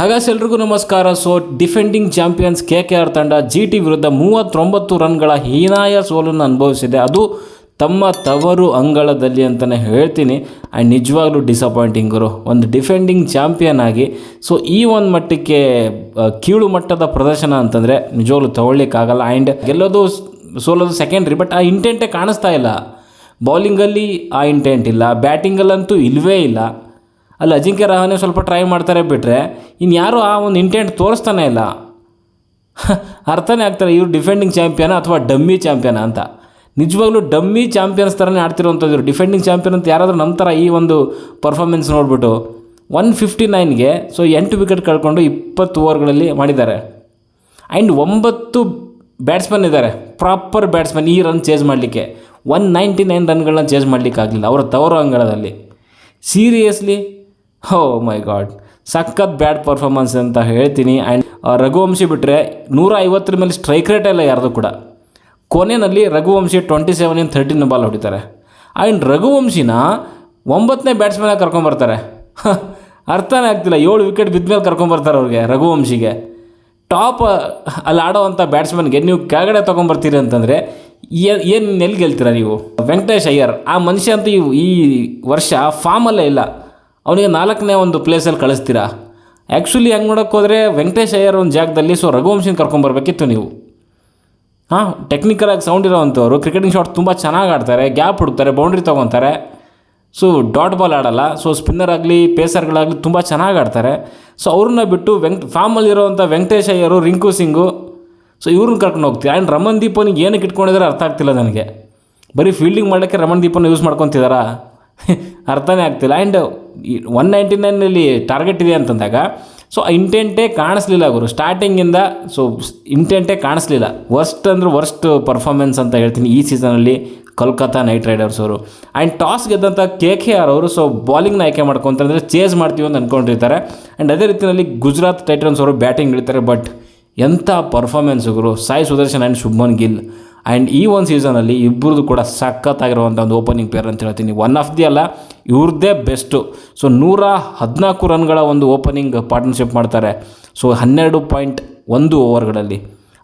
ಹಾಗಾಸ್ ಎಲ್ರಿಗೂ ನಮಸ್ಕಾರ. So defending champions K K R ತಂಡ ಜಿ ಟಿ ವಿರುದ್ಧ ಮೂವತ್ತೊಂಬತ್ತು ರನ್ಗಳ ಹೀನಾಯ ಸೋಲನ್ನು ಅನುಭವಿಸಿದೆ. ಅದು ತಮ್ಮ ತವರು ಅಂಗಳದಲ್ಲಿ ಅಂತಲೇ ಹೇಳ್ತೀನಿ. ಆ್ಯಂಡ್ ನಿಜವಾಗ್ಲೂ ಡಿಸಪಾಯಿಂಟಿಂಗರು ಒಂದು ಡಿಫೆಂಡಿಂಗ್ ಚಾಂಪಿಯನ್ ಆಗಿ ಸೊ ಈ ಒಂದು ಮಟ್ಟಕ್ಕೆ ಕೀಳು ಮಟ್ಟದ ಪ್ರದರ್ಶನ ಅಂತಂದರೆ ನಿಜವಾಗ್ಲೂ ತಗೊಳ್ಳಿಕ್ಕಾಗಲ್ಲ. ಆ್ಯಂಡ್ ಗೆಲ್ಲೋದು ಸೋಲೋದು ಸೆಕೆಂಡ್ರಿ ಬಟ್ ಆ ಇಂಟೆಂಟೇ ಕಾಣಿಸ್ತಾ ಇಲ್ಲ. ಬೌಲಿಂಗಲ್ಲಿ ಆ ಇಂಟೆಂಟ್ ಇಲ್ಲ. ಬ್ಯಾಟಿಂಗಲ್ಲಂತೂ ಇಲ್ಲವೇ ಇಲ್ಲ. ಅಲ್ಲಿ, ಅಜಿಂಕ್ಯ ರಹಾನೆ ಸ್ವಲ್ಪ ಟ್ರೈ ಮಾಡ್ತಾರೆ ಬಿಟ್ಟರೆ ಇನ್ನು ಯಾರೂ ಆ ಒಂದು ಇಂಟೆಂಟ್ ತೋರಿಸ್ತಾನೆ ಇಲ್ಲ. ಅರ್ಥನೇ ಆಗ್ತಾರೆ ಇವರು ಡಿಫೆಂಡಿಂಗ್ ಚಾಂಪಿಯನ ಅಥವಾ ಡಮ್ಮಿ ಚಾಂಪಿಯನ ಅಂತ. ನಿಜವಾಗ್ಲೂ ಡಮ್ಮಿ ಚಾಂಪಿಯನ್ಸ್ ಥರನೇ ಆಡ್ತಿರುವಂಥದ್ದು ಡಿಫೆಂಡಿಂಗ್ ಚಾಂಪಿಯನ್ ಅಂತ ಯಾರಾದರೂ ನಮ್ಮ ಈ ಒಂದು ಪರ್ಫಾರ್ಮೆನ್ಸ್ ನೋಡಿಬಿಟ್ಟು ಒನ್ ಫಿಫ್ಟಿ ನೈನ್ಗೆ ಸೊ ಎಂಟು ವಿಕೆಟ್ ಕಳ್ಕೊಂಡು ಇಪ್ಪತ್ತು ಓವರ್ಗಳಲ್ಲಿ ಮಾಡಿದ್ದಾರೆ. ಆ್ಯಂಡ್ ಒಂಬತ್ತು ಬ್ಯಾಟ್ಸ್ಮನ್ ಇದ್ದಾರೆ. ಪ್ರಾಪರ್ ಬ್ಯಾಟ್ಸ್ಮನ್ ಈ ರನ್ ಚೇಸ್ ಮಾಡಲಿಕ್ಕೆ. ಒನ್ ನೈಂಟಿ ನೈನ್ ರನ್ಗಳನ್ನ ಚೇಸ್ ಮಾಡಲಿಕ್ಕೆ ಆಗಲಿಲ್ಲ ಅವರ ತವರು ಅಂಗಳದಲ್ಲಿ. ಸೀರಿಯಸ್ಲಿ ಹೋ ಮೈ ಗಾಡ್ ಸಖತ್ ಬ್ಯಾಡ್ ಪರ್ಫಾರ್ಮೆನ್ಸ್ ಅಂತ ಹೇಳ್ತೀನಿ. ಆ್ಯಂಡ್ ರಘುವಂಶಿ ಬಿಟ್ಟರೆ ನೂರ ಐವತ್ತರ ಮೇಲೆ ಸ್ಟ್ರೈಕ್ ರೇಟ್ ಇಲ್ಲ ಯಾರ್ದು ಕೂಡ. ಕೊನೆಯಲ್ಲಿ Raghuvanshi twenty seven in thirteen ball ಹೊಡಿತಾರೆ. ಆ್ಯಂಡ್ ರಘುವಂಶಿನ ಒಂಬತ್ತನೇ ಬ್ಯಾಟ್ಸ್ಮನ್ ಕರ್ಕೊಂಬರ್ತಾರೆ ಅರ್ಥನೇ ಆಗ್ತಿಲ್ಲ. ಏಳು ವಿಕೆಟ್ ಬಿದ್ದ ಮೇಲೆ ಕರ್ಕೊಂಬರ್ತಾರೆ ಅವ್ರಿಗೆ ರಘುವಂಶಿಗೆ. ಟಾಪ್ ಅಲ್ಲಿ ಆಡೋವಂಥ ಬ್ಯಾಟ್ಸ್ಮನ್ಗೆ ನೀವು ಕೆಳಗಡೆ ತೊಗೊಂಬರ್ತೀರಿ ಅಂತಂದರೆ ಏನು ಎಲ್ಲಿ ಗೆಲ್ತೀರಾ ನೀವು? ವೆಂಕಟೇಶ್ ಅಯ್ಯರ್, ಆ ಮನುಷ್ಯ ಅಂತೂ ಈ ವರ್ಷ ಫಾರ್ಮಲ್ಲೇ ಇಲ್ಲ. ಅವನಿಗೆ ನಾಲ್ಕನೇ ಒಂದು ಪ್ಲೇಸಲ್ಲಿ ಕಳಿಸ್ತೀರಾ? ಆ್ಯಕ್ಚುಲಿ ಹೆಂಗೆ ನೋಡೋಕೆ ಹೋದರೆ ವೆಂಕಟೇಶ್ ಅಯ್ಯರ್ ಒಂದು ಜಾಗದಲ್ಲಿ ಸೊ ರಘುವಂಶನ ಕರ್ಕೊಂಬರ್ಬೇಕಿತ್ತು ನೀವು. ಹಾಂ ಟೆಕ್ನಿಕಲಾಗಿ ಸೌಂಡ್ ಇರೋವಂಥವ್ರು ಕ್ರಿಕೆಟಿಂಗ್ ಶಾಟ್ ತುಂಬ ಚೆನ್ನಾಗಿ ಆಡ್ತಾರೆ ಗ್ಯಾಪ್ ಹುಡ್ತಾರೆ ಬೌಂಡ್ರಿ ತೊಗೊತಾರೆ. ಸೊ ಡಾಟ್ ಬಾಲ್ ಆಡಲ್ಲ ಸೊ ಸ್ಪಿನ್ನರ್ ಆಗಲಿ ಪೇಸರ್ಗಳಾಗಲಿ ತುಂಬ ಚೆನ್ನಾಗಿ ಆಡ್ತಾರೆ. ಸೊ ಅವ್ರನ್ನ ಬಿಟ್ಟು ವೆಂಕ್ ಫಾರ್ಮಲ್ಲಿರೋವಂಥ ವೆಂಕಟೇಶ್ ಅಯ್ಯರು, ರಿಂಕು ಸಿಂಗು ಸೊ ಇವ್ರನ್ನ ಕರ್ಕೊಂಡು ಹೋಗ್ತೀವಿ ಆ್ಯಂಡ್ ರಮನ್ ದೀಪನಿಗೆ ಏನಕ್ಕೆ ಇಟ್ಕೊಂಡಿದ್ದಾರೆ ಅರ್ಥ ಆಗ್ತಿಲ್ಲ ನನಗೆ. ಬರೀ ಫೀಲ್ಡಿಂಗ್ ಮಾಡೋಕ್ಕೆ ರಮಣ್ ದೀಪನ ಯೂಸ್ ಮಾಡ್ಕೊತಿದ್ದಾರಾ ಅರ್ಥನೇ ಆಗ್ತಿಲ್ಲ. ಆ್ಯಂಡ್ ಒನ್ ನೈಂಟಿ ನೈನಲ್ಲಿ ಟಾರ್ಗೆಟ್ ಇದೆ ಅಂತಂದಾಗ ಸೊ ಇಂಟೆಂಟೇ ಕಾಣಿಸ್ಲಿಲ್ಲ ಗುರು. ಸ್ಟಾರ್ಟಿಂಗಿಂದ ಸೊ ಇಂಟೆಂಟೇ ಕಾಣಿಸ್ಲಿಲ್ಲ. ವರ್ಸ್ಟ್ ಅಂದ್ರೆ ವರ್ಸ್ಟ್ ಪರ್ಫಾರ್ಮೆನ್ಸ್ ಅಂತ ಹೇಳ್ತೀನಿ ಈ ಸೀಸನಲ್ಲಿ ಕೋಲ್ಕತ್ತಾ ನೈಟ್ ರೈಡರ್ಸ್ ಅವರು. ಆ್ಯಂಡ್ ಟಾಸ್ ಗೆದ್ದಂಥ ಕೆ ಕೆ ಆರ್ ಅವರು ಸೊ ಬಾಲಿಂಗ್ನ ಆಯ್ಕೆ ಮಾಡ್ಕೊತಾರೆ ಚೇಸ್ ಮಾಡ್ತೀವಿ ಅಂತ ಅಂದ್ಕೊಂಡಿರ್ತಾರೆ ಆ್ಯಂಡ್ ಅದೇ ರೀತಿಯಲ್ಲಿ ಗುಜರಾತ್ ಟೈಟನ್ಸ್ ಅವರು ಬ್ಯಾಟಿಂಗ್ ಇಳಿತಾರೆ ಬಟ್ ಎಂಥ ಪರ್ಫಾರ್ಮೆನ್ಸ್ಗಳು ಸಾಯಿ ಸುದರ್ಶನ್ ಆ್ಯಂಡ್ ಶುಭ್ಮನ್ ಗಿಲ್. ಆ್ಯಂಡ್ ಈ ಒಂದು ಸೀಸನಲ್ಲಿ ಇಬ್ಬರದು ಕೂಡ ಸಖತ್ತಾಗಿರುವಂಥ ಒಂದು ಓಪನಿಂಗ್ ಪೇರ್ ಅಂತ ಹೇಳ್ತೀನಿ. ಒನ್ ಆಫ್ ದಿ ಅಲ್ಲ ಇವ್ರದ್ದೇ ಬೆಸ್ಟು ಸೊ ನೂರ ಹದಿನಾಲ್ಕು ರನ್ಗಳ ಒಂದು ಓಪನಿಂಗ್ ಪಾರ್ಟ್ನರ್ಶಿಪ್ ಮಾಡ್ತಾರೆ. ಸೊ ಹನ್ನೆರಡು ಪಾಯಿಂಟ್ ಒಂದು ಓವರ್ಗಳಲ್ಲಿ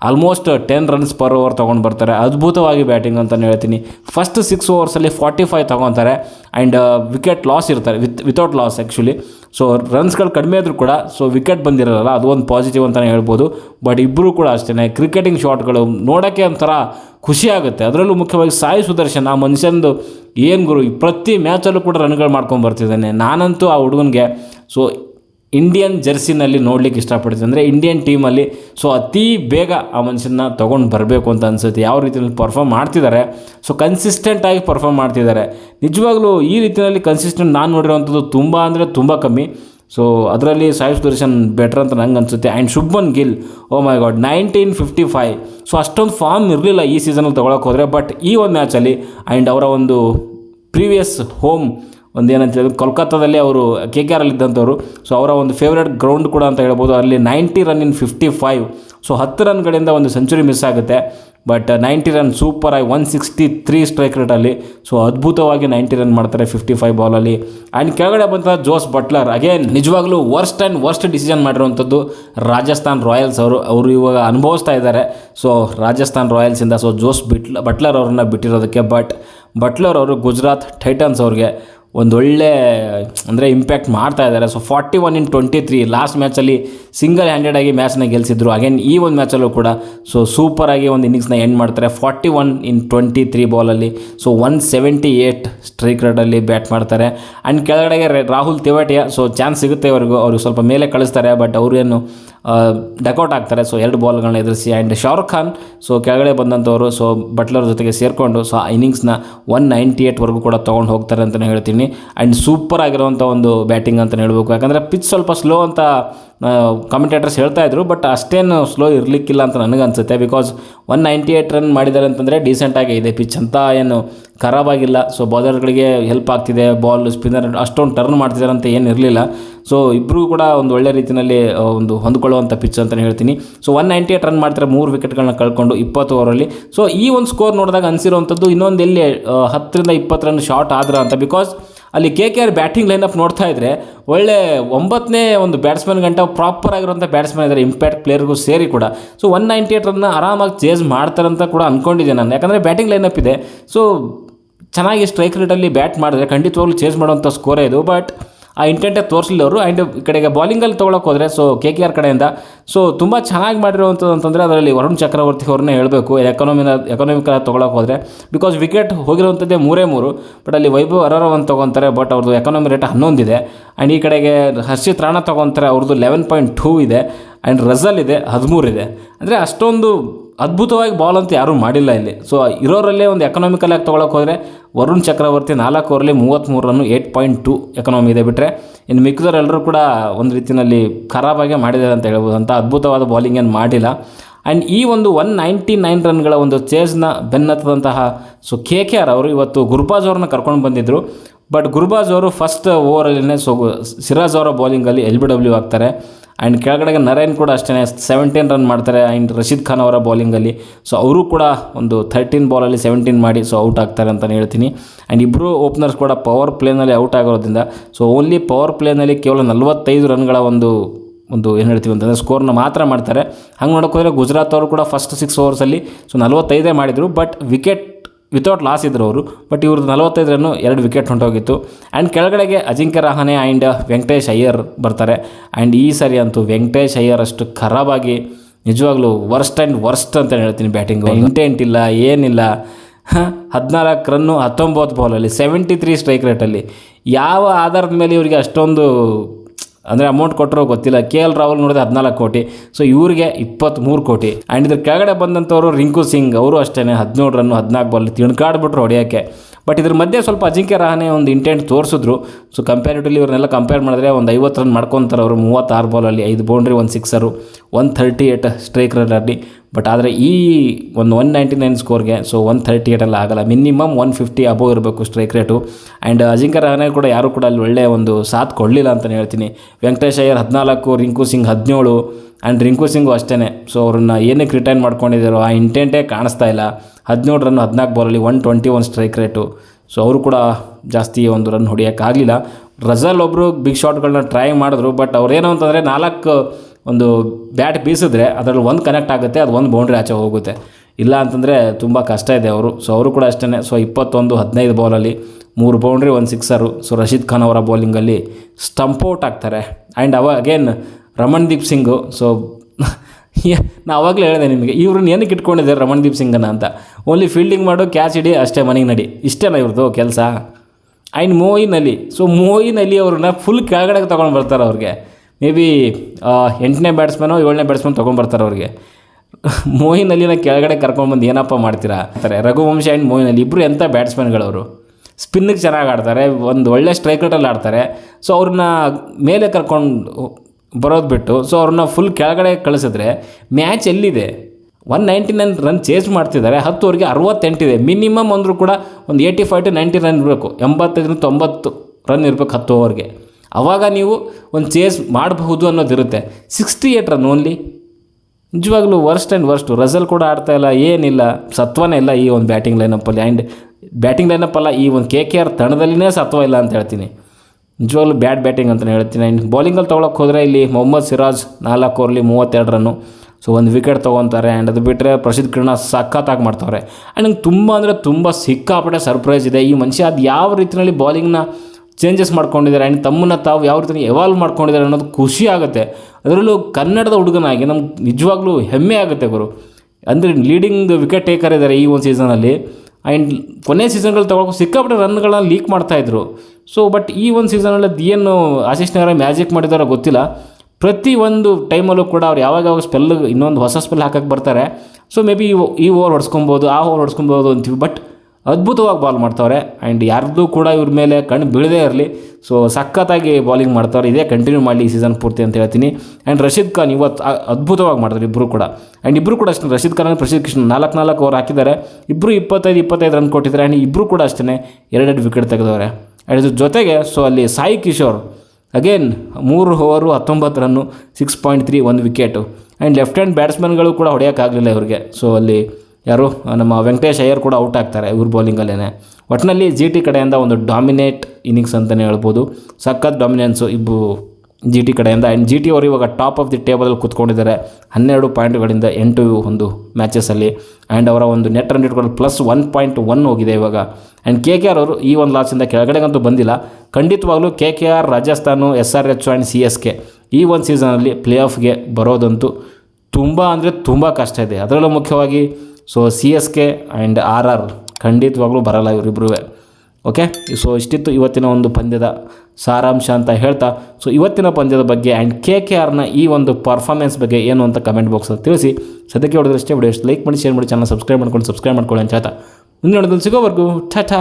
almost ten runs per over ತೊಗೊಂಡು ಬರ್ತಾರೆ. ಅದ್ಭುತವಾಗಿ ಬ್ಯಾಟಿಂಗ್ ಅಂತಲೇ ಹೇಳ್ತೀನಿ. ಫಸ್ಟ್ ಸಿಕ್ಸ್ ಓವರ್ಸಲ್ಲಿ ಫಾರ್ಟಿ ಫೈವ್ ತೊಗೊತಾರೆ. ಆ್ಯಂಡ್ ವಿಕೆಟ್ ಲಾಸ್ ಇರ್ತಾರೆ. With without loss actually so ರನ್ಸ್ಗಳು ಕಡಿಮೆ ಆದರೂ ಕೂಡ ಸೊ ವಿಕೆಟ್ ಬಂದಿರಲ್ಲ, ಅದು ಒಂದು ಪಾಸಿಟಿವ್ ಅಂತಲೇ ಹೇಳ್ಬೋದು. ಬಟ್ ಇಬ್ಬರೂ ಕೂಡ ಅಷ್ಟೇ ಕ್ರಿಕೆಟಿಂಗ್ ಶಾಟ್ಗಳು ನೋಡೋಕ್ಕೆ ಒಂಥರ ಖುಷಿಯಾಗುತ್ತೆ ಅದರಲ್ಲೂ ಮುಖ್ಯವಾಗಿ ಸಾಯಿ ಸುದರ್ಶನ್ ಆ ಮನುಷ್ಯನದು ಏನು ಗುರು ಪ್ರತಿ ಮ್ಯಾಚಲ್ಲೂ ಕೂಡ ರನ್ಗಳು ಮಾಡ್ಕೊಂಡು ಬರ್ತಿದ್ದಾನೆ. ನಾನಂತೂ ಆ ಹುಡುಗನಿಗೆ ಸೊ ಇಂಡಿಯನ್ ಜರ್ಸಿನಲ್ಲಿ ನೋಡ್ಲಿಕ್ಕೆ ಇಷ್ಟಪಡ್ತೀನಿ. ಅಂದರೆ ಇಂಡಿಯನ್ ಟೀಮಲ್ಲಿ ಸೊ ಅತಿ ಬೇಗ ಆ ಮನುಷ್ಯನ ತೊಗೊಂಡು ಬರಬೇಕು ಅಂತ ಅನಿಸುತ್ತೆ. ಯಾವ ರೀತಿಯಲ್ಲಿ ಪರ್ಫಾರ್ಮ್ ಮಾಡ್ತಿದ್ದಾರೆ. ಸೊ ಕನ್ಸಿಸ್ಟೆಂಟಾಗಿ ಪರ್ಫಾರ್ಮ್ ಮಾಡ್ತಿದ್ದಾರೆ. ನಿಜವಾಗ್ಲೂ ಈ ರೀತಿಯಲ್ಲಿ ಕನ್ಸಿಸ್ಟೆಂಟ್ ನಾನು ನೋಡಿರೋವಂಥದ್ದು ತುಂಬ ಅಂದರೆ ತುಂಬ ಕಮ್ಮಿ. ಸೊ ಅದರಲ್ಲಿ ಸಾಯಿ ದರ್ಶನ್ ಬೆಟರ್ ಅಂತ ನಂಗೆ ಅನಿಸುತ್ತೆ. And Shubman Gill oh my god nineteen fifty five so ಅಷ್ಟೊಂದು ಫಾರ್ಮ್ ಇರಲಿಲ್ಲ ಈ ಸೀಸನಲ್ಲಿ ತೊಗೊಳಕ್ಕೆ ಹೋದರೆ. ಬಟ್ ಈ ಒಂದು ಮ್ಯಾಚಲ್ಲಿ ಆ್ಯಂಡ್ ಅವರ ಒಂದು ಪ್ರೀವಿಯಸ್ ಹೋಮ್ ಒಂದು ಏನಂತ ಹೇಳಿದ್ರೆ ಕೋಲ್ಕತ್ತಾದಲ್ಲಿ ಅವರು ಕೆ ಕೆ ಆರಲ್ಲಿ ಇದ್ದಂಥವ್ರು. ಸೊ ಅವರ ಒಂದು ಫೇವ್ರೇಟ್ ಗ್ರೌಂಡ್ ಕೂಡ ಅಂತ ಹೇಳ್ಬೋದು. ಅಲ್ಲಿ ninety run in fifty five so ಹತ್ತು ರನ್ಗಳಿಂದ ಒಂದು ಸೆಂಚುರಿ ಮಿಸ್ ಆಗುತ್ತೆ. ಬಟ್ ನೈಂಟಿ ರನ್ ಸೂಪರ್ ಆಗಿ ಒನ್ ಸಿಕ್ಸ್ಟಿ ತ್ರೀ ಸ್ಟ್ರೈಕ್ ರೇಟಲ್ಲಿ ಸೊ ಅದ್ಭುತವಾಗಿ ನೈಂಟಿ ರನ್ ಮಾಡ್ತಾರೆ ಫಿಫ್ಟಿ ಫೈವ್ ಬಾಲಲ್ಲಿ ಆ್ಯಂಡ್ ಕೆಳಗಡೆ ಬಂತ ಜೋಸ್ ಬಟ್ಲರ್ ಅಗೇನ್ ನಿಜವಾಗ್ಲೂ ವರ್ಸ್ಟ್ ಆ್ಯಂಡ್ ವರ್ಸ್ಟ್ ಡಿಸಿಷನ್ ಮಾಡಿರುವಂಥದ್ದು ರಾಜಸ್ಥಾನ್ ರಾಯಲ್ಸ್ ಅವರು. ಅವರು ಇವಾಗ ಅನುಭವಿಸ್ತಾ ಇದ್ದಾರೆ. ಸೊ ರಾಜಸ್ಥಾನ್ ರಾಯಲ್ಸಿಂದ ಸೊ ಜೋಸ್ ಬಿಟ್ಲ, ಬಟ್ಲರ್ ಅವ್ರನ್ನ ಬಿಟ್ಟಿರೋದಕ್ಕೆ. ಬಟ್ ಬಟ್ಲರ್ ಅವರು ಗುಜರಾತ್ ಟೈಟನ್ಸ್ ಅವ್ರಿಗೆ ಒಂದೊಳ್ಳೆ, ಅಂದರೆ ಇಂಪ್ಯಾಕ್ಟ್ ಮಾಡ್ತಾ ಇದ್ದಾರೆ. So forty one in twenty three last ಮ್ಯಾಚಲ್ಲಿ single handed ಆಗಿ ಮ್ಯಾಚ್ನ ಗೆಲ್ಲಿಸಿದ್ರು ಅಗೇನ್ ಈ ಒಂದು ಮ್ಯಾಚಲ್ಲೂ ಕೂಡ ಸೊ ಸೂಪರಾಗಿ ಒಂದು ಇನ್ನಿಂಗ್ಸ್ನ ಎಂಡ್ ಮಾಡ್ತಾರೆ. Forty one in twenty three ಬಾಲಲ್ಲಿ so one seventy eight strike ರೇಟಲ್ಲಿ ಬ್ಯಾಟ್ ಮಾಡ್ತಾರೆ. ಆ್ಯಂಡ್ ಕೆಳಗಡೆಗೆ ರಾಹುಲ್ ತಿವಾಟಿಯ ಸೊ ಚಾನ್ಸ್ ಸಿಗುತ್ತೆ ಅವ್ರಿಗೂ. ಅವ್ರಿಗೆ ಸ್ವಲ್ಪ ಮೇಲೆ ಕಳಿಸ್ತಾರೆ ಬಟ್ ಅವ್ರೇನು ಡಕೌಟ್ ಆಗ್ತಾರೆ. ಸೊ ಎರಡು ಬಾಲ್ಗಳನ್ನ ಎದುರಿಸಿ. ಆ್ಯಂಡ್ ಶಾರುಖ್ ಖಾನ್ ಸೊ ಕೆಳಗಡೆ ಬಂದಂಥವರು ಸೊ ಬಟ್ಲರ್ ಜೊತೆಗೆ ಸೇರಿಕೊಂಡು ಸೊ ಆ ಇನ್ನಿಂಗ್ಸ್ನ ಒನ್ ನೈಂಟಿ ಏಟ್ವರೆಗೂ ಕೂಡ ತೊಗೊಂಡು ಹೋಗ್ತಾರೆ ಅಂತಲೇ ಹೇಳ್ತೀನಿ. ಆ್ಯಂಡ್ ಸೂಪರ್ ಆಗಿರುವಂಥ ಒಂದು ಬ್ಯಾಟಿಂಗ್ ಅಂತಲೇ ಹೇಳ್ಬೇಕು. ಯಾಕಂದರೆ ಪಿಚ್ ಸ್ವಲ್ಪ ಸ್ಲೋ ಅಂತ ಕಮೆಂಟೇಟರ್ಸ್ ಹೇಳ್ತಾ ಇದ್ರು ಬಟ್ ಅಷ್ಟೇನು ಸ್ಲೋ ಇರಲಿಕ್ಕಿಲ್ಲ ಅಂತ ನನಗೆ ಅನಿಸುತ್ತೆ. Because one ninety eight run ಮಾಡಿದ್ದಾರೆ ಅಂತಂದರೆ ಡೀಸೆಂಟಾಗಿ ಇದೆ ಪಿಚ್ ಅಂತ ಏನು ಖರಾಬಾಗಿಲ್ಲ ಸೊ ಬೌಲರ್ಗಳಿಗೆ ಹೆಲ್ಪ್ ಆಗ್ತಿದೆ. ಬಾಲ್ ಸ್ಪಿನ್ನರ್ ಅಷ್ಟೊಂದು ಟರ್ನ್ ಮಾಡ್ತಿದ್ದಾರೆ ಅಂತ ಏನು ಇರಲಿಲ್ಲ. ಸೊ ಇಬ್ಬರೂ ಕೂಡ ಒಂದು ಒಳ್ಳೆ ರೀತಿಯಲ್ಲಿ ಒಂದು ಹೊಂದ್ಕೊಳ್ಳುವಂಥ ಪಿಚ್ ಅಂತಲೇ ಹೇಳ್ತೀನಿ. So one ninety eight run ಮಾಡ್ತಾರೆ ಮೂರು ವಿಕೆಟ್ಗಳನ್ನ ಕಳ್ಕೊಂಡು ಇಪ್ಪತ್ತು ಓವರಲ್ಲಿ ಸೊ ಈ ಒಂದು ಸ್ಕೋರ್ ನೋಡಿದಾಗ ಅನಿಸಿರುವಂಥದ್ದು ಇನ್ನೊಂದು ಎಲ್ಲಿ ಹತ್ತರಿಂದ ಇಪ್ಪತ್ತು ರನ್ ಶಾರ್ಟ್ ಆದ್ರ ಅಂತ. ಬಿಕಾಸ್ ಅಲ್ಲಿ K K R batting lineup ನೋಡ್ತಾ ಇದ್ರೆ ಒಳ್ಳೆ ಒಂಬತ್ತನೇ ಒಂದು ಬ್ಯಾಟ್ಸ್ಮನ್ ಗಂಟ ಪ್ರಾಪರ್ ಆಗಿರುವಂಥ ಬ್ಯಾಟ್ಸ್ಮನ್ ಇದ್ದಾರೆ ಇಂಪ್ಯಾಕ್ಟ್ ಪ್ಲೇಯರ್ಗೂ ಸೇರಿ ಕೂಡ. ಸೊ ಒನ್ ನೈಂಟಿ ಏಟ್ ರನ್ನ ಆರಾಮಾಗಿ ಚೇಸ್ ಮಾಡ್ತಾರಂತ ಕೂಡ ಅಂದ್ಕೊಂಡಿದ್ದೆ ನಾನು. ಯಾಕಂದರೆ ಬ್ಯಾಟಿಂಗ್ ಲೈನಪ್ ಇದೆ. ಸೊ ಚೆನ್ನಾಗಿ ಸ್ಟ್ರೈಕ್ ರೇಟಲ್ಲಿ ಬ್ಯಾಟ್ ಮಾಡಿದ್ರೆ ಖಂಡಿತವಾಗ್ಲೂ ಚೇಸ್ ಮಾಡುವಂಥ ಸ್ಕೋರೇ ಇದು. ಬಟ್ ಆ ಇಂಟೆಂಟೇ ತೋರಿಸಲಿಲ್ಲ ಅವರು ಆ್ಯಂಡ್ ಕಡೆಗೆ ಬಾಲಿಂಗಲ್ಲಿ ತೊಗೊಳಕ್ಕೆ ಹೋದರೆ ಸೊ ಕೆ ಕೆ ಆರ್ ಕಡೆಯಿಂದ ಸೊ ತುಂಬ ಚೆನ್ನಾಗಿ ಮಾಡಿರುವಂಥದ್ದು ಅಂತಂದರೆ ಅದರಲ್ಲಿ ವರುಣ್ ಚಕ್ರವರ್ತಿ ಅವ್ರನ್ನೇ ಹೇಳಬೇಕು. ಎಕನಾಮಿನ ಎಕನಾಮಿಕಲ್ ತೊಗೊಳಕ್ಕೆ ಹೋದರೆ ಬಿಕಾಸ್ ವಿಕೆಟ್ ಹೋಗಿರುವಂಥದ್ದೇ ಮೂರೇ ಮೂರು ಬಟ್ ಅಲ್ಲಿ ವೈಭವ್ ಅರರವ್ ಅಂತ ತೊಗೊತಾರೆ ಬಟ್ ಅವ್ರದ್ದು ಎಕನಾಮಿ ರೇಟ್ ಹನ್ನೊಂದಿದೆ. ಆ್ಯಂಡ್ ಈ ಕಡೆಗೆ ಹರ್ಷಿತ್ ರಾಣ ತೊಗೊತಾರೆ ಅವ್ರದ್ದು ಲೆವೆನ್ ಪಾಯಿಂಟ್ ಟೂ ಇದೆ. ಆ್ಯಂಡ್ ರಜಲ್ ಇದೆ ಹದಿಮೂರು ಇದೆ ಅಂದರೆ ಅಷ್ಟೊಂದು ಅದ್ಭುತವಾಗಿ ಬಾಲ್ ಅಂತ ಯಾರೂ ಮಾಡಿಲ್ಲ ಇಲ್ಲಿ. ಸೊ ಇರೋರಲ್ಲೇ ಒಂದು ಎಕನಾಮಿಕಲ್ ಆಗಿ ತೊಗೊಳಕ್ಕೆ ಹೋದರೆ ವರುಣ್ ಚಕ್ರವರ್ತಿ ನಾಲ್ಕು ಓವರಲ್ಲಿ ಮೂವತ್ತ್ಮೂರು run eight point two economy ಇದೆ ಬಿಟ್ಟರೆ ಇನ್ನು ಮಿಕ್ಕಿದವರೆಲ್ಲರೂ ಕೂಡ ಒಂದು ರೀತಿಯಲ್ಲಿ ಖರಾಬಾಗೇ ಮಾಡಿದ್ದಾರೆ ಅಂತ ಹೇಳ್ಬೋದು. ಅಂತ ಅದ್ಭುತವಾದ ಬಾಲಿಂಗ್ ಏನು ಮಾಡಿಲ್ಲ. ಆ್ಯಂಡ್ ಈ ಒಂದು ಒನ್ ನೈಂಟಿ ನೈನ್ ರನ್ಗಳ ಒಂದು ಚೇಜ್ನ ಬೆನ್ನತ್ತದಂತಹ ಸೊ ಕೆ ಕೆ ಆರ್ ಅವರು ಇವತ್ತು ಗುರುಬಾಜ್ ಅವ್ರನ್ನ ಕರ್ಕೊಂಡು ಬಂದಿದ್ದರು ಬಟ್ ಗುರುಬಾಜ್ ಅವರು ಫಸ್ಟ್ ಓವರಲ್ಲಿನೇ ಸೊ ಸಿರಾಜ್ ಅವರ ಬೌಲಿಂಗಲ್ಲಿ ಎಲ್ ಬಿ ಡಬ್ಲ್ಯೂ ಆಗ್ತಾರೆ. ಆ್ಯಂಡ್ ಕೆಳಗಡೆಗೆ ನರೇನ್ ಕೂಡ ಅಷ್ಟೇ ಸೆವೆಂಟೀನ್ ರನ್ ಮಾಡ್ತಾರೆ. ಆ್ಯಂಡ್ ರಶೀದ್ ಖಾನ್ ಅವರ ಬೌಲಿಂಗಲ್ಲಿ ಸೊ ಅವರು ಕೂಡ ಒಂದು ಥರ್ಟೀನ್ ಬಾಲಲ್ಲಿ ಸೆವೆಂಟೀನ್ ಮಾಡಿ ಸೊ ಔಟ್ ಆಗ್ತಾರೆ ಅಂತಲೇ ಹೇಳ್ತೀನಿ. ಆ್ಯಂಡ್ ಇಬ್ಬರು ಓಪನರ್ಸ್ ಕೂಡ ಪವರ್ ಪ್ಲೇನಲ್ಲಿ ಔಟ್ ಆಗೋದ್ರಿಂದ ಸೊ ಓನ್ಲಿ ಪವರ್ ಪ್ಲೇನಲ್ಲಿ ಕೇವಲ ನಲವತ್ತೈದು ರನ್ಗಳ ಒಂದು ಒಂದು ಏನು ಹೇಳ್ತೀವಿ ಅಂತಂದರೆ ಸ್ಕೋರ್ನ ಮಾತ್ರ ಮಾಡ್ತಾರೆ. ಹಂಗೆ ನೋಡೋಕ್ಕೋದ್ರೆ ಗುಜರಾತ್ ಅವರು ಕೂಡ ಫಸ್ಟ್ ಸಿಕ್ಸ್ ಓವರ್ಸಲ್ಲಿ ಸೊ ನಲವತ್ತೈದೇ ಮಾಡಿದರು. ಬಟ್ ವಿಕೆಟ್ ವಿತೌಟ್ ಲಾಸ್ ಇದ್ದರು ಅವರು ಬಟ್ ಇವ್ರದ್ದು ನಲವತ್ತೈದು ರನ್ನು ಎರಡು ವಿಕೆಟ್ ಹೊಂಟೋಗಿತ್ತು. ಆ್ಯಂಡ್ ಕೆಳಗಡೆಗೆ ಅಜಿಂಕ್ಯ ರಹಾನೆ ಆ್ಯಂಡ್ ವೆಂಕಟೇಶ್ ಅಯ್ಯರ್ ಬರ್ತಾರೆ. ಆ್ಯಂಡ್ ಈ ಸರಿ ಅಂತೂ ವೆಂಕಟೇಶ್ ಅಯ್ಯರ್ ಅಷ್ಟು ಖರಾಬಾಗಿ ನಿಜವಾಗ್ಲೂ ವರ್ಸ್ಟ್ ಆ್ಯಂಡ್ ವರ್ಸ್ಟ್ ಅಂತ ಹೇಳ್ತೀನಿ ಬ್ಯಾಟಿಂಗು ಇಂಟೆಂಟ್ ಇಲ್ಲ ಏನಿಲ್ಲ. ಹದಿನಾಲ್ಕು ರನ್ನು ಹತ್ತೊಂಬತ್ತು ಬಾಲಲ್ಲಿ ಸೆವೆಂಟಿ ತ್ರೀ ಸ್ಟ್ರೈಕ್ ರೇಟಲ್ಲಿ ಯಾವ ಆಧಾರದ ಮೇಲೆ ಇವರಿಗೆ ಅಷ್ಟೊಂದು ಅಂದರೆ ಅಮೌಂಟ್ ಕೊಟ್ಟರೋ ಗೊತ್ತಿಲ್ಲ. ಕೆ ಎಲ್ ರಾಹುಲ್ ನೋಡಿದ್ರೆ ಹದಿನಾಲ್ಕು ಕೋಟಿ. ಸೊ ಇವರಿಗೆ ಇಪ್ಪತ್ತ್ಮೂರು ಕೋಟಿ. ಆ್ಯಂಡ್ ಇದ್ರ ಕೆಳಗಡೆ ಬಂದಂಥವರು ರಿಂಕು ಸಿಂಗ್, ಅವರು ಅಷ್ಟೇ ಹದಿನೇಳು ರನ್ನು ಹದಿನಾಲ್ಕು ಬಾಲ್ ತಿಣ್ಕಾಡ್ಬಿಟ್ರು ಹೊಡೆಯೋಕ್ಕೆ. ಬಟ್ ಇದ್ರ ಮಧ್ಯೆ ಸ್ವಲ್ಪ ಅಜಿಂಕ್ಯ ರಹಾನೆ ಒಂದು ಇಂಟೆಂಟ್ ತೋರಿಸಿದ್ರು. ಸೊ ಕಂಪ್ಯಾರಿಟಿವ್ಲಿ ಇವ್ರನ್ನೆಲ್ಲ ಕಂಪೇರ್ ಮಾಡಿದ್ರೆ ಒಂದು ಐವತ್ತು ರನ್ ಮಾಡ್ಕೊತಾರೆ ಅವರು ಮೂವತ್ತಾರು ಬಾಲಲ್ಲಿ ಐದು ಬೌಂಡ್ರಿ ಒಂದು sixer one thirty eight strike ರನ್ನಲ್ಲಿ but ಆದರೆ ಈ ಒಂದು ಒನ್ ನೈಂಟಿ ನೈನ್ ಸ್ಕೋರ್ಗೆ ಸೊ ಒನ್ ಥರ್ಟಿ ಏಟೆಲ್ಲ ಆಗಲ್ಲ. ಮಿನಿಮಮ್ ಒನ್ ಫಿಫ್ಟಿ ಅಬೋವ್ ಇರಬೇಕು strike rate and Ajinkya Rahane ಕೂಡ ಯಾರು ಕೂಡ ಅಲ್ಲಿ ಒಳ್ಳೆಯ ಒಂದು ಸಾಥ್ ಕೊಡಲಿಲ್ಲ ಅಂತಲೇ ಹೇಳ್ತೀನಿ. ವೆಂಕಟೇಶ್ ಅಯ್ಯರ್ ಹದಿನಾಲ್ಕು, ರಿಂಕು ಸಿಂಗ್ ಹದಿನೇಳು ಆ್ಯಂಡ್ ರಿಂಕು ಸಿಂಗು ಅಷ್ಟೇ ಸೊ ಅವ್ರನ್ನ ಏನಕ್ಕೆ ರಿಟೈನ್ ಮಾಡ್ಕೊಂಡಿದ್ದಾರೋ, ಆ ಇಂಟೆಂಟೇ ಕಾಣಿಸ್ತಾ ಇಲ್ಲ. ಹದಿನೇಳು ರನ್ ಹದಿನಾಲ್ಕು ಬಾಲಲ್ಲಿ one twenty one strike rate so ಅವರು ಕೂಡ ಜಾಸ್ತಿ ಒಂದು ರನ್ ಹೊಡಿಯೋಕ್ಕಾಗಲಿಲ್ಲ ರಜಲ್ ಒಬ್ಬರು ಬಿಗ್ ಶಾಟ್ಗಳನ್ನ ಟ್ರೈ ಮಾಡಿದ್ರು ಬಟ್ ಅವ್ರೇನು ಅಂತಂದರೆ ನಾಲ್ಕು ಒಂದು ಬ್ಯಾಟ್ ಬೀಸಿದ್ರೆ ಅದರಲ್ಲಿ ಒಂದು ಕನೆಕ್ಟ್ ಆಗುತ್ತೆ, ಅದು ಒಂದು ಬೌಂಡ್ರಿ ಆಚೆ ಹೋಗುತ್ತೆ. ಇಲ್ಲ ಅಂತಂದರೆ ತುಂಬ ಕಷ್ಟ ಇದೆ ಅವರು. ಸೊ ಅವರು ಕೂಡ ಅಷ್ಟೇ ಸೊ ಇಪ್ಪತ್ತೊಂದು, ಹದಿನೈದು ಬಾಲಲ್ಲಿ ಮೂರು ಬೌಂಡ್ರಿ ಒಂದು ಸಿಕ್ಸರು ಸೊ ರಶೀದ್ ಖಾನ್ ಅವರ ಬೌಲಿಂಗಲ್ಲಿ ಸ್ಟಂಪ್ ಔಟ್ ಆಗ್ತಾರೆ. ಆ್ಯಂಡ್ ಅವ ಅಗೇನ್ ರಮಣ್ದೀಪ್ ಸಿಂಗು. ಸೊ ನಾ ಅವಾಗಲೇ ಹೇಳಿದೆ ನಿಮಗೆ, ಇವ್ರನ್ನ ಏನಕ್ಕೆ ಇಟ್ಕೊಂಡಿದ್ದಾರೆ ರಮಣ್ದೀಪ್ ಸಿಂಗನ್ನ ಅಂತ? ಓನ್ಲಿ ಫೀಲ್ಡಿಂಗ್ ಮಾಡು ಕ್ಯಾಚ್ ಹಿಡಿ, ಅಷ್ಟೇ ಮನೆಗೆ ನಡಿ. ಇಷ್ಟೇನಾ ಇವ್ರದ್ದು ಕೆಲಸ? And Moeen Ali so Moeen Ali ಅವ್ರನ್ನ ಫುಲ್ ಕೆಳಗಡೆಗೆ ತೊಗೊಂಡು ಬರ್ತಾರೆ ಅವ್ರಿಗೆ. ಮೇ ಬಿ ಎಂಟನೇ ಬ್ಯಾಟ್ಸ್ಮನು ಏಳನೇ ಬ್ಯಾಟ್ಸ್ಮನ್ ತೊಗೊಂಡ್ಬರ್ತಾರೆ ಅವ್ರಿಗೆ. ಮೋಹಿನ್ ಅಲಿನ ಕೆಳಗಡೆ ಕರ್ಕೊಂಡ್ಬಂದು ಏನಪ್ಪ ಮಾಡ್ತೀರಾ? ಅಂತಾರೆ. ರಘುವಂಶ ಆ್ಯಂಡ್ ಮೋಹಿನ್ ಅಲಿ ಇಬ್ಬರು ಎಂಥ ಬ್ಯಾಟ್ಸ್ಮನ್ಗಳವರು ಸ್ಪಿನ್ನಿಗೆ ಚೆನ್ನಾಗಿ ಆಡ್ತಾರೆ, ಒಂದು ಒಳ್ಳೆ ಸ್ಟ್ರೈಕ್ ರೇಟಲ್ಲಿ ಆಡ್ತಾರೆ. ಸೊ ಅವ್ರನ್ನ ಮೇಲೆ ಕರ್ಕೊಂಡು ಬರೋದು ಬಿಟ್ಟು. ಸೊ ಅವ್ರನ್ನ ಫುಲ್ ಕೆಳಗಡೆ ಕಳಿಸಿದ್ರೆ ಮ್ಯಾಚ್ ಎಲ್ಲಿದೆ? One ninety nine run chase ಮಾಡ್ತಿದ್ದಾರೆ. ಹತ್ತು ಓವರ್ಗೆ ಅರವತ್ತೆಂಟಿದೆ. ಮಿನಿಮಮ್ ಅಂದರೂ ಕೂಡ ಒಂದು eighty five to ninety run ಇರಬೇಕು ಎಂಬತ್ತೈದರಿಂದ ತೊಂಬತ್ತು ರನ್ ಇರಬೇಕು ಹತ್ತು ಓವರ್ಗೆ ಆವಾಗ ನೀವು ಒಂದು ಚೇಸ್ ಮಾಡಬಹುದು ಅನ್ನೋದಿರುತ್ತೆ ಸಿಕ್ಸ್ಟಿ ಏಟ್ ರನ್ ಓನ್ಲಿ ನಿಜವಾಗ್ಲೂ ವರ್ಸ್ಟ್ ಆ್ಯಂಡ್ ವರ್ಸ್ಟು ರಸಲ್ ಕೂಡ ಆಡ್ತಾ ಇಲ್ಲ, ಏನಿಲ್ಲ. ಸತ್ವನೇ ಇಲ್ಲ ಈ ಒಂದು ಬ್ಯಾಟಿಂಗ್ ಲೈನಪ್ಪಲ್ಲಿ ಆ್ಯಂಡ್ ಬ್ಯಾಟಿಂಗ್ ಲೈನಪ್ಪಲ್ಲ ಈ ಒಂದು ಕೆ ಕೆ ಆರ್ ತಂಡದಲ್ಲಿನೇ ಸತ್ವ ಇಲ್ಲ ಅಂತ ಹೇಳ್ತೀನಿ. ನಿಜವಾಗ್ಲೂ ಬ್ಯಾಡ್ ಬ್ಯಾಟಿಂಗ್ ಅಂತಲೇ ಹೇಳ್ತೀನಿ. ಆ್ಯಂಡ್ ಬೌಲಿಂಗಲ್ಲಿ ತೊಗೊಳಕ್ಕೆ ಹೋದರೆ ಇಲ್ಲಿ ಮೊಹಮ್ಮದ್ ಸಿರಾಜ್ ನಾಲ್ಕು ಓವರ್ಲಿ ಮೂವತ್ತೆರಡು ರನ್ನು ಸೊ ಒಂದು ವಿಕೆಟ್ ತೊಗೊತಾರೆ ಆ್ಯಂಡ್ ಅದು ಬಿಟ್ಟರೆ ಪ್ರಸಿದ್ಧ ಕಿರಣ ಸಖತ್ತಾಗಿ ಮಾಡ್ತಾವ್ರೆ. ಆ್ಯಂಡ್ ನಂಗೆ ತುಂಬ ಅಂದರೆ ತುಂಬ ಸಿಕ್ಕಾಪಟ್ಟೆ ಸರ್ಪ್ರೈಸ್ ಇದೆ. ಈ ಮನುಷ್ಯ ಅದು ಯಾವ ರೀತಿಯಲ್ಲಿ ಬಾಲಿಂಗ್ನ ಚೇಂಜಸ್ ಮಾಡ್ಕೊಂಡಿದ್ದಾರೆ ಆ್ಯಂಡ್ ತಮ್ಮನ್ನ ತಾವು ಯಾವ ರೀತಿ ಎವಾಲ್ವ್ ಮಾಡ್ಕೊಂಡಿದ್ದಾರೆ ಅನ್ನೋದು ಖುಷಿ ಆಗುತ್ತೆ. ಅದರಲ್ಲೂ ಕನ್ನಡದ ಹುಡುಗನಾಗಿ ನಮ್ಗೆ ನಿಜವಾಗ್ಲೂ ಹೆಮ್ಮೆ ಆಗುತ್ತೆ ಗುರು. ಅಂದರೆ ಲೀಡಿಂಗ್ ವಿಕೆಟ್ ಟೇಕರ್ ಇದ್ದಾರೆ ಈ ಒಂದು ಸೀಸನಲ್ಲಿ ಆ್ಯಂಡ್ ಕೊನೆ ಸೀಸನ್ಗಳು ತೊಗೊಳಕ್ಕೆ ಸಿಕ್ಕಾಪಟ್ಟೆ ರನ್ಗಳನ್ನ ಲೀಕ್ ಮಾಡ್ತಾಯಿದ್ರು ಸೊ ಬಟ್ ಈ ಒಂದು ಸೀಸನಲ್ಲಿ ಅದು ಏನು ಆಶೀಶ್ ನಗರ ಮ್ಯಾಜಿಕ್ ಮಾಡಿದಾರೋ ಗೊತ್ತಿಲ್ಲ. ಪ್ರತಿ ಒಂದು ಟೈಮಲ್ಲೂ ಕೂಡ ಅವ್ರು ಯಾವಾಗ ಯಾವಾಗ ಸ್ಪೆಲ್ ಇನ್ನೊಂದು ಹೊಸ ಸ್ಪೆಲ್ ಹಾಕಕ್ಕೆ ಬರ್ತಾರೆ. ಸೊ ಮೇ ಬಿ ಈ ಓವರ್ ಹೊಡ್ಸ್ಕೊಬೋದು, ಆ ಓವರ್ ಹೊಡ್ಸ್ಕೊಬೋದು ಅಂತೀವಿ. ಬಟ್ ಅದ್ಭುತವಾಗಿ ಬಾಲ್ ಮಾಡ್ತಾವ್ರೆ. ಆ್ಯಂಡ್ ಯಾರ್ದು ಕೂಡ ಇವ್ರ ಮೇಲೆ ಕಣ್ಣು ಬೀಳದೇ ಇರಲಿ. ಸೊ ಸಖತ್ತಾಗಿ ಬಾಲಿಂಗ್ ಮಾಡ್ತಾವ್ರೆ. ಇದೇ ಕಂಟಿನ್ಯೂ ಮಾಡಲಿ ಈ ಸೀಸನ್ ಪೂರ್ತಿ ಅಂತ ಹೇಳ್ತೀನಿ. ಆ್ಯಂಡ್ ರಶೀದ್ ಖಾನ್ ಇವತ್ತು ಅದ್ಭುತವಾಗಿ ಮಾಡ್ತಾರೆ ಇಬ್ಬರು ಕೂಡ. ಆ್ಯಂಡ್ ಇಬ್ಬರು ಕೂಡ ಅಷ್ಟೇ. ರಶೀದ್ ಖಾನ್ ಪ್ರಶೀದ್ ಕೃಷ್ಣ ನಾಲ್ಕು ನಾಲ್ಕು ಓವರ್ ಹಾಕಿದ್ದಾರೆ. ಇಬ್ಬರು ಇಪ್ಪತ್ತೈದು ಇಪ್ಪತ್ತೈದು ರನ್ ಕೊಟ್ಟಿದ್ದಾರೆ. ಆ್ಯಂಡ್ ಇಬ್ಬರು ಕೂಡ ಅಷ್ಟೇ ಎರಡೆರಡು ವಿಕೆಟ್ ತೆಗೆದವ್ರೆ. ಇದ್ರ ಜೊತೆಗೆ ಸೊ ಅಲ್ಲಿ ಸಾಯಿ ಕಿಶೋರ್ ಅಗೇನ್ ಮೂರು ಓವರು ಹತ್ತೊಂಬತ್ತು ರನ್ನು ಸಿಕ್ಸ್ ಪಾಯಿಂಟ್ ತ್ರೀ ಒಂದು ವಿಕೆಟು ಆ್ಯಂಡ್ ಲೆಫ್ಟ್ ಹ್ಯಾಂಡ್ ಬ್ಯಾಟ್ಸ್ಮನ್ಗಳು ಕೂಡ ಹೊಡೆಯೋಕ್ಕಾಗಲಿಲ್ಲ ಇವ್ರಿಗೆ. ಸೊ ಅಲ್ಲಿ ಯಾರು, ನಮ್ಮ ವೆಂಕಟೇಶ್ ಅಯ್ಯರ್ ಕೂಡ ಔಟ್ ಆಗ್ತಾರೆ ಇವ್ರ ಬೌಲಿಂಗಲ್ಲೇ ಒಟ್ಟಿನಲ್ಲಿ ಜಿ ಟಿ ಕಡೆಯಿಂದ ಒಂದು ಡಾಮಿನೇಟ್ ಇನ್ನಿಂಗ್ಸ್ ಅಂತಲೇ ಹೇಳ್ಬೋದು. ಸಖತ್ ಡಾಮಿನೆನ್ಸು ಇಬ್ಬರು ಜಿ ಟಿ ಕಡೆಯಿಂದ. ಆ್ಯಂಡ್ ಜಿ ಟಿ ಅವರು ಇವಾಗ ಟಾಪ್ ಆಫ್ ದಿ ಟೇಬಲಲ್ಲಿ ಕೂತ್ಕೊಂಡಿದ್ದಾರೆ. ಹನ್ನೆರಡು ಪಾಯಿಂಟ್ಗಳಿಂದ ಎಂಟು ಒಂದು ಮ್ಯಾಚಸ್ಸಲ್ಲಿ ಆ್ಯಂಡ್ ಅವರ ಒಂದು ನೆಟ್ ರನ್ ಇಟ್ಕೊಂಡು ಪ್ಲಸ್ ಒನ್ ಪಾಯಿಂಟ್ ಒನ್ ಹೋಗಿದೆ ಇವಾಗ. ಆ್ಯಂಡ್ ಕೆ ಕೆ ಆರ್ ಅವರು ಈ ಒಂದು ಲಾಸಿಂದ ಕೆಳಗಡೆಗಂತೂ ಬಂದಿಲ್ಲ. ಖಂಡಿತವಾಗಲೂ K K R Rajasthan S R H and C S K ಈ ಒಂದು ಸೀಸನಲ್ಲಿ ಪ್ಲೇ ಆಫ್ಗೆ ಬರೋದಂತೂ ತುಂಬ ಅಂದರೆ ತುಂಬ ಕಷ್ಟ ಇದೆ. ಅದರಲ್ಲೂ ಮುಖ್ಯವಾಗಿ so C S K and R R ಖಂಡಿತವಾಗ್ಲೂ ಬರಲ್ಲ ಇವರಿಬ್ಬರೂ ಓಕೆ ಸೊ ಇಷ್ಟಿತ್ತು ಇವತ್ತಿನ ಒಂದು ಪಂದ್ಯದ ಸಾರಾಂಶ ಅಂತ ಹೇಳ್ತಾ. ಸೊ ಇವತ್ತಿನ ಪಂದ್ಯದ ಬಗ್ಗೆ ಆ್ಯಂಡ್ ಕೆ ಕೆ ಆರ್ನ ಈ ಒಂದು ಪರ್ಫಾರ್ಮೆನ್ಸ್ ಬಗ್ಗೆ ಏನು ಅಂತ ಕಮೆಂಟ್ ಬಾಕ್ಸಲ್ಲಿ ತಿಳಿಸಿ. ಸದ್ಯಕ್ಕೆ ಹೊಡೆದ್ರೆ ಅಷ್ಟೇ ವಿಡಿಯೋ ಲೈಕ್ ಮಾಡಿ ಶೇರ್ ಮಾಡಿ ಚಾನಲ್ ಸಬ್ಸ್ಕ್ರೈಬ್ ಮಾಡ್ಕೊಂಡು ಸಬ್ಸ್ಕ್ರೈಬ್ ಮಾಡ್ಕೊಳ್ಳಿ ಅಂತ ಹೇಳ್ತಾ. ಮುಂದಿನ ನೋಡೋದಲ್ಲಿ ಸಿಗೋವರೆಗೂ, ಟಾಟಾ!